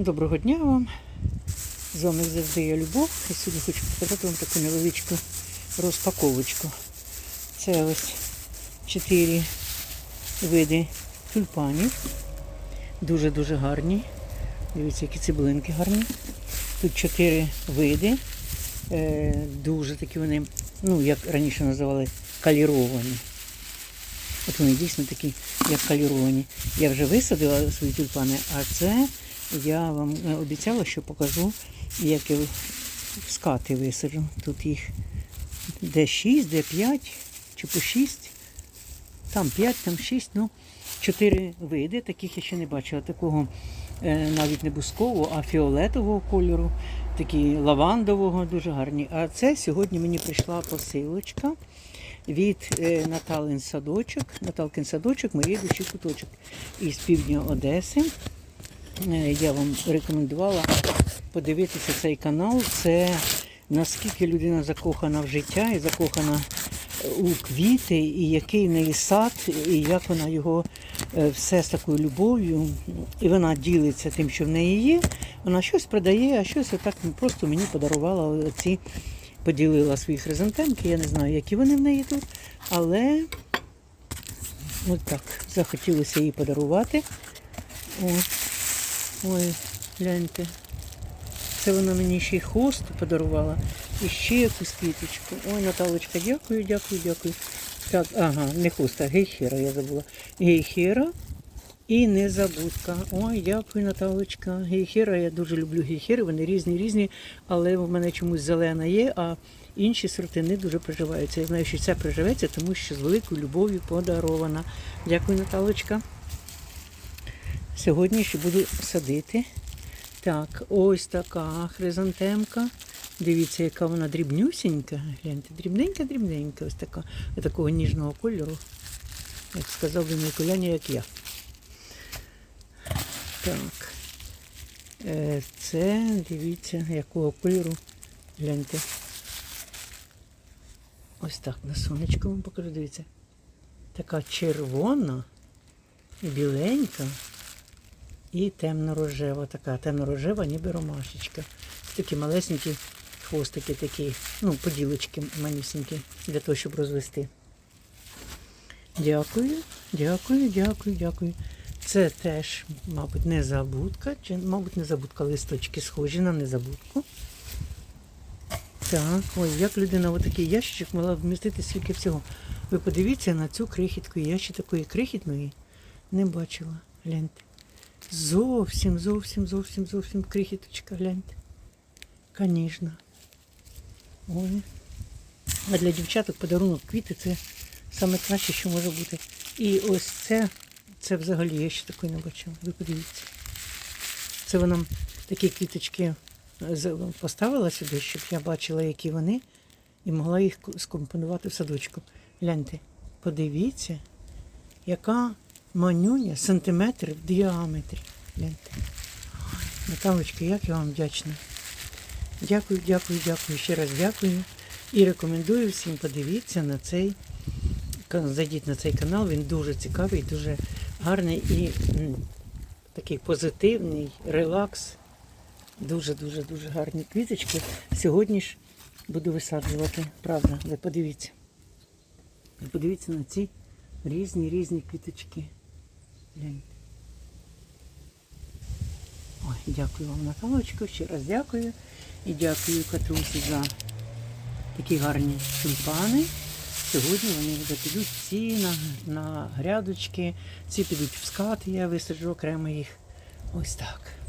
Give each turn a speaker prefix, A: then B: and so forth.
A: Доброго дня вам. З вами завжди я Любов. І сьогодні хочу показати вам таку невеличку розпаковочку. Це ось чотири види тюльпанів. Дуже-дуже гарні. Дивіться, які цибулинки гарні. Тут чотири види. Е, дуже такі вони, ну, як раніше називали, каліровані. От вони дійсно такі, як каліровані. Я вже висадила свої тюльпани, а це я вам е, обіцяла, що покажу, як я скати висаджу. Тут їх де 6, де 5, чи по 6. Там 5, там 6, ну, 4 види. Таких я ще не бачила. Такого е, навіть не бускового, а фіолетового кольору, такі лавандового, дуже гарні. А це сьогодні мені прийшла посилочка від е, Наталин садочок, Наталкин садочок, моєї душі куточок із півдня Одеси. Е, Я вам рекомендувала подивитися цей канал. Це наскільки людина закохана в життя і закохана е, у квіти, і який в неї сад, і як вона його е, все з такою любов'ю. І вона ділиться тим, що в неї є. Вона щось продає, а щось отак просто мені подарувала ці, поділила свої хризантемки. Я не знаю, які вони в неї тут, але от так захотілося їй подарувати. От. Ой, гляньте. Це вона мені ще й хосту подарувала. І ще якусь квіточку. Ой, Наталочка, дякую, дякую, дякую. Так, ага, не хоста, гейхера я забула. Гейхера і незабудка. Ой, дякую, Наталочка. Гейхера, я дуже люблю гейхери, вони різні, різні, але в мене чомусь зелена є, а інші сорти не дуже приживаються. Я знаю, що ця приживеться, тому що з великою любов'ю подарована. Дякую, Наталочка. Сьогодні ще буду садити. Так, ось така хризантемка. Дивіться, яка вона дрібнюсінька. Гляньте, дрібненька-дрібненька, ось така, такого ніжного кольору. Як сказав би мій коляня, як я. Так. Е, Це, дивіться, якого кольору. Гляньте. Ось так на сонечко вам покажу, дивіться. Така червона біленька. І темно-рожева така, темно-рожева, ніби ромашечка. Такі малесенькі хвостики такі, ну, поділочки манюсенькі, для того, щоб розвести. Дякую, дякую, дякую, дякую. Це теж, мабуть, незабудка, чи, мабуть, незабудка листочки схожі на незабудку. Так, ой, як людина в такий ящичок могла вмістити скільки всього. Ви подивіться на цю крихітку. Я ще такої крихітної не бачила. Гляньте. Зовсім, зовсім, зовсім, зовсім крихіточка, гляньте. Конечно. Ой. А для дівчаток подарунок квіти це саме краще, що може бути. І ось це, це взагалі я ще такої не бачила. Ви подивіться. Це вона такі квіточки поставила сюди, щоб я бачила, які вони, і могла їх скомпонувати в садочку. Гляньте, подивіться, яка манюня сантиметр в діаметрі. Гляньте. Наталочка, як я вам вдячна. Дякую, дякую, дякую. Ще раз дякую. І рекомендую всім подивіться на цей зайдіть на цей канал. Він дуже цікавий, дуже гарний і такий позитивний, релакс. Дуже, дуже, гарні квіточки. Сьогодні ж буду висаджувати. Правда, ви подивіться. Ви подивіться на ці різні різні квіточки. Гляньте. Ой, дякую вам, Наталочко, ще раз дякую. І дякую Катрусі за такі гарні тюльпани. Сьогодні вони вже підуть ці на, на грядочки, ці підуть в скат, я висаджу окремо їх. Ось так.